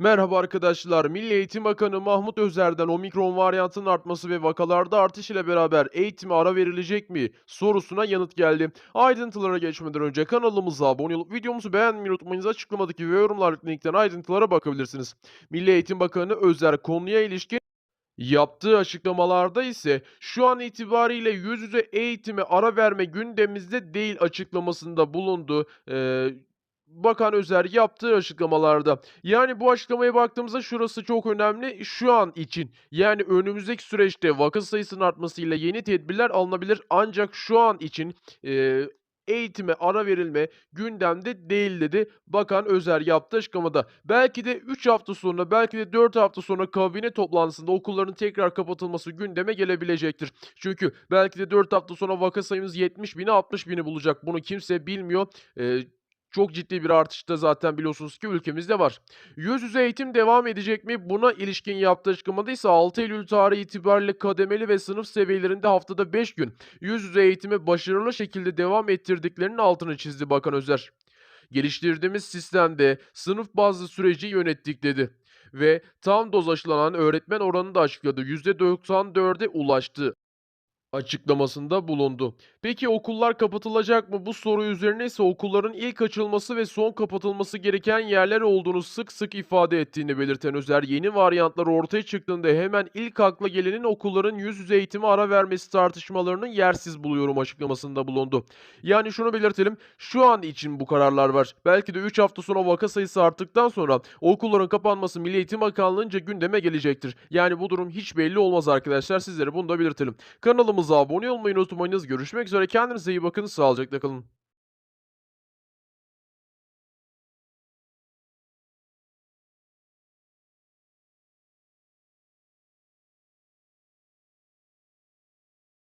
Merhaba arkadaşlar. Milli Eğitim Bakanı Mahmut Özer'den omikron varyantının artması ve vakalarda artış ile beraber eğitime ara verilecek mi sorusuna yanıt geldi. Ayrıntılara geçmeden önce kanalımıza abone olup videomuzu beğenmeyi unutmayınız. Açıklamadaki ve yorumlardaki linkten ayrıntılara bakabilirsiniz. Milli Eğitim Bakanı Özer konuya ilişkin Yaptığı açıklamalarda ise şu an itibariyle yüz yüze eğitime ara verme gündemimizde değil açıklamasında bulundu. Eee, Bakan Özer yaptığı açıklamalarda. Yani bu açıklamaya baktığımızda şurası çok önemli şu an için. Yani önümüzdeki süreçte vaka sayısının artmasıyla yeni tedbirler alınabilir ancak şu an için eee, eğitime ara verilme gündemde değil dedi Bakan Özer yaptığı açıklamada. Belki de 3 hafta sonra, belki de 4 hafta sonra kabine toplantısında okulların tekrar kapatılması gündeme gelebilecektir. Çünkü belki de 4 hafta sonra vaka sayımız 70 bini 60 bini bulacak. Bunu kimse bilmiyor. Eee, çok ciddi bir artış da zaten biliyorsunuz ki ülkemizde var. Yüz yüze eğitim devam edecek mi? Buna ilişkin yaptığı açıklamada ise 6 Eylül tarihi itibariyle kademeli ve sınıf seviyelerinde haftada 5 gün yüz yüze eğitimi başarılı şekilde devam ettirdiklerinin altını çizdi Bakan Özer. Geliştirdiğimiz sistemde sınıf bazlı süreci yönettik dedi ve tam doz aşılanan öğretmen oranını da açıkladı. %94'e ulaştı açıklamasında bulundu. Peki okullar kapatılacak mı? Bu soru üzerine ise okulların ilk açılması ve son kapatılması gereken yerler olduğunu sık sık ifade ettiğini belirten Özer, yeni varyantlar ortaya çıktığında hemen ilk akla gelenin okulların yüz yüze eğitime ara vermesi tartışmalarını yersiz buluyorum açıklamasında bulundu. Yani şunu belirtelim, şu an için bu kararlar var. Belki de 3 hafta sonra vaka sayısı arttıktan sonra okulların kapanması Milli Eğitim Bakanlığı'nca gündeme gelecektir. Yani bu durum hiç belli olmaz arkadaşlar. Sizlere bunu da belirtelim. Kanalımıza abone olmayı unutmayınız. Görüşmek üzere. Kendinize iyi bakın. Sağlıcakla kalın.